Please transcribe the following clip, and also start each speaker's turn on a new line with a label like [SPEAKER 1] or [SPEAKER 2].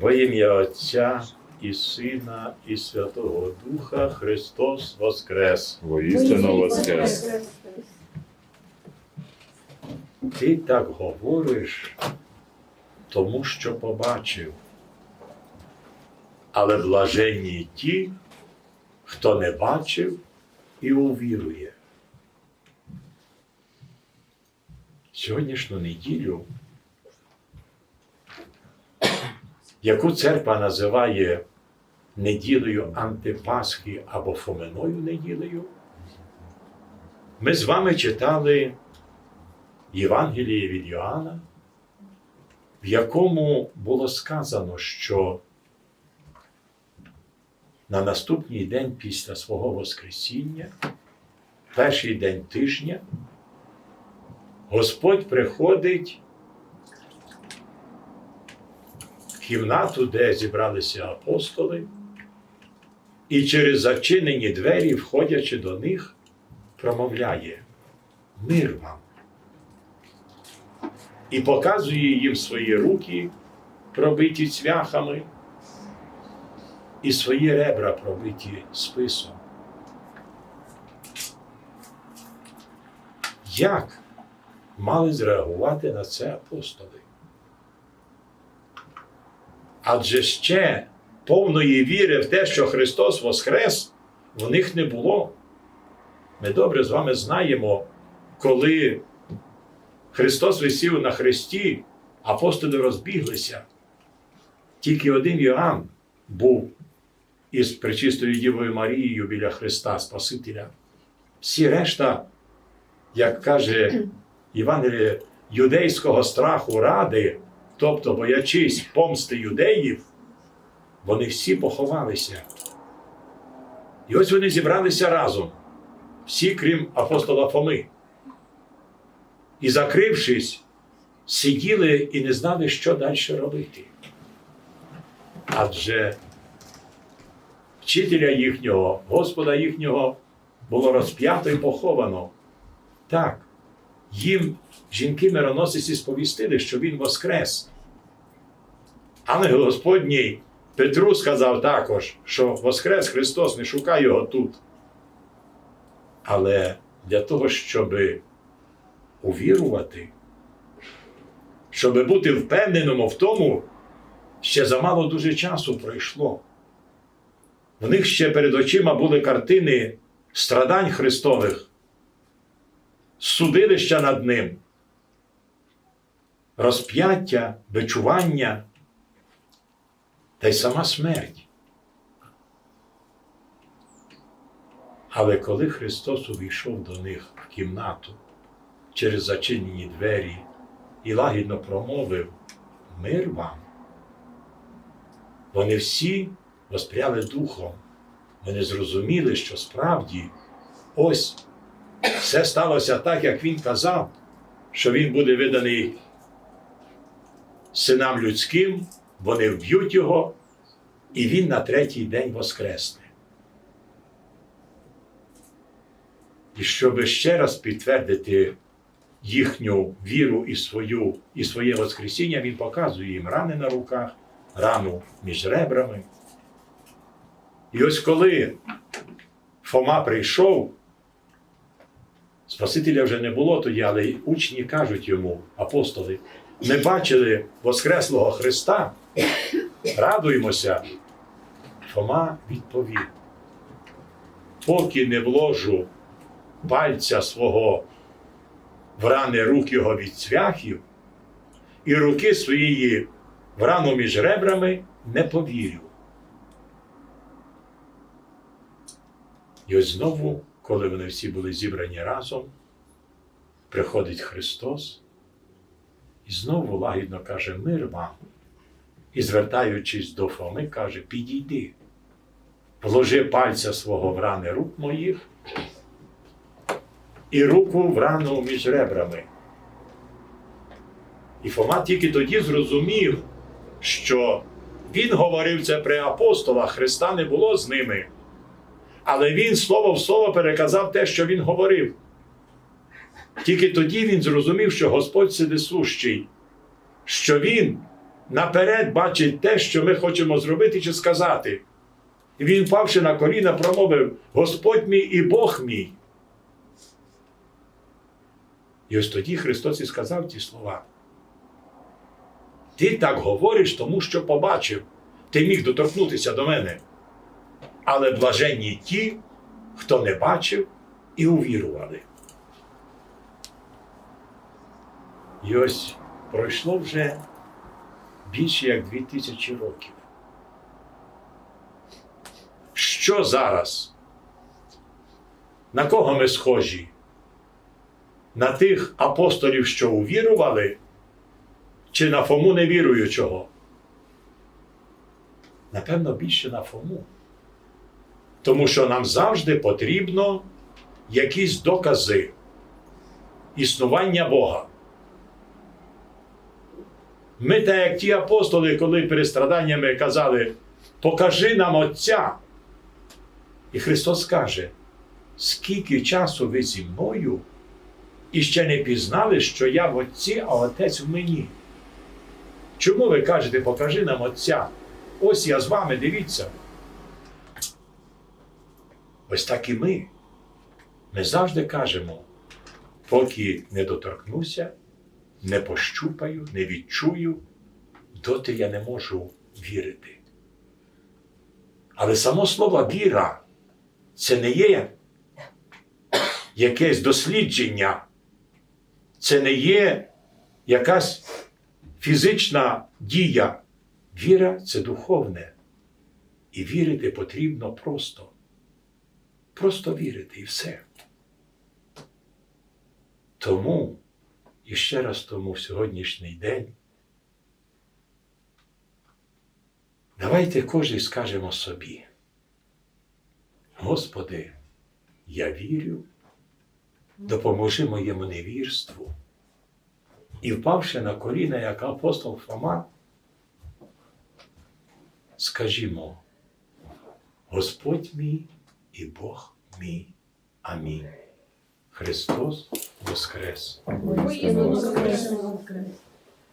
[SPEAKER 1] Во ім'я Отця і Сина, і Святого Духа Христос Воскрес.
[SPEAKER 2] Воістину воскрес.
[SPEAKER 1] Ти так говориш, тому що побачив. Але блаженні ті, хто не бачив і увірує. Сьогоднішню неділю, яку церква називає неділею Антипасхи або Фоминою неділею, ми з вами читали Євангеліє від Йоанна, в якому було сказано, що на наступний день після свого Воскресіння, перший день тижня, Господь приходить в кімнату, де зібралися апостоли, і через зачинені двері, входячи до них, промовляє мир вам і показує їм свої руки, пробиті цвяхами, і свої ребра пробиті списом. Як мали зреагувати на це апостоли? Адже ще повної віри в те, що Христос Воскрес, в них не було. Ми добре з вами знаємо, коли Христос висів на хресті, апостоли розбіглися. Тільки один Йоанн був із пречистою Дівою Марією біля Христа Спасителя. Всі решта, як каже Євангеліє, юдейського страху ради, тобто боячись помсти юдеїв, вони всі поховалися. І ось вони зібралися разом, всі, крім апостола Фоми і, закрившись, сиділи і не знали, що далі робити. Адже вчителя їхнього, Господа їхнього було розп'ято і поховано. Так, їм жінки мироносиці сповістили, що Він воскрес. Ангел Господній Петру сказав також, що Воскрес Христос, не шукай його тут. Але для того, щоби увірувати, щоб бути впевненим в тому, ще замало дуже часу пройшло. В них ще перед очима були картини страдань Христових, судилища над ним, розп'яття, бичування та й сама смерть. Але коли Христос увійшов до них в кімнату, через зачинені двері і лагідно промовив Мир вам. Вони всі воспряли духом. Вони зрозуміли, що справді ось все сталося так, як він казав, що він буде виданий синам людським, вони вб'ють його, і він на третій день воскресне. І щоб ще раз підтвердити їхню віру і свою, і своє Воскресіння, він показує їм рани на руках, рану між ребрами. І ось коли Фома прийшов, Спасителя вже не було тоді, але учні кажуть йому, апостоли, ми бачили Воскреслого Христа, радуємося. Фома відповів, поки не вложу пальця свого в рани рук його від цвяхів, і руки своєї в рану між ребрами не повірю. І ось знову, коли вони всі були зібрані разом, приходить Христос і знову лагідно каже мир вам. І, звертаючись до Фоми, каже: підійди, вложи пальця свого в рани рук моїх і руку в рану між ребрами. І Фома тільки тоді зрозумів, що він говорив це при апостолах, Христа не було з ними. Але він слово в слово переказав те, що він говорив. Тільки тоді він зрозумів, що Господь сидисущий, що Він наперед бачить те, що ми хочемо зробити чи сказати. І він, впавши на коліна, промовив: Господь мій і Бог мій. І ось тоді Христос і сказав ті слова. Ти так говориш, тому що побачив. Ти міг доторкнутися до мене. Але блаженні ті, хто не бачив і увірували. І ось пройшло вже більше як дві тисячі років. Що зараз? На кого ми схожі? На тих апостолів, що увірували, чи на Фому невіруючого? Напевно, більше на Фому. Тому що нам завжди потрібно якісь докази існування Бога. Ми, так як ті апостоли, коли перед страданнями казали, покажи нам Отця. І Христос каже, скільки часу ви зі мною і ще не пізнали, що я в Отці, а Отець в мені. Чому ви кажете, покажи нам Отця? Ось я з вами, дивіться. Ось так і ми. Ми завжди кажемо, поки не доторкнуся, не пощупаю, не відчую, доти я не можу вірити. Але само слово віра це не є якесь дослідження, це не є якась фізична дія. Віра це духовне. І вірити потрібно просто. Просто вірити і все. Тому, і ще раз тому в сьогоднішній день, давайте кожен скажемо собі. Господи, я вірю, допоможи моєму невірству. І впавши на коліна, як апостол Фома, скажімо, Господь мій і Бог мій. Амінь. Христос Воскрес!
[SPEAKER 3] Воскресне.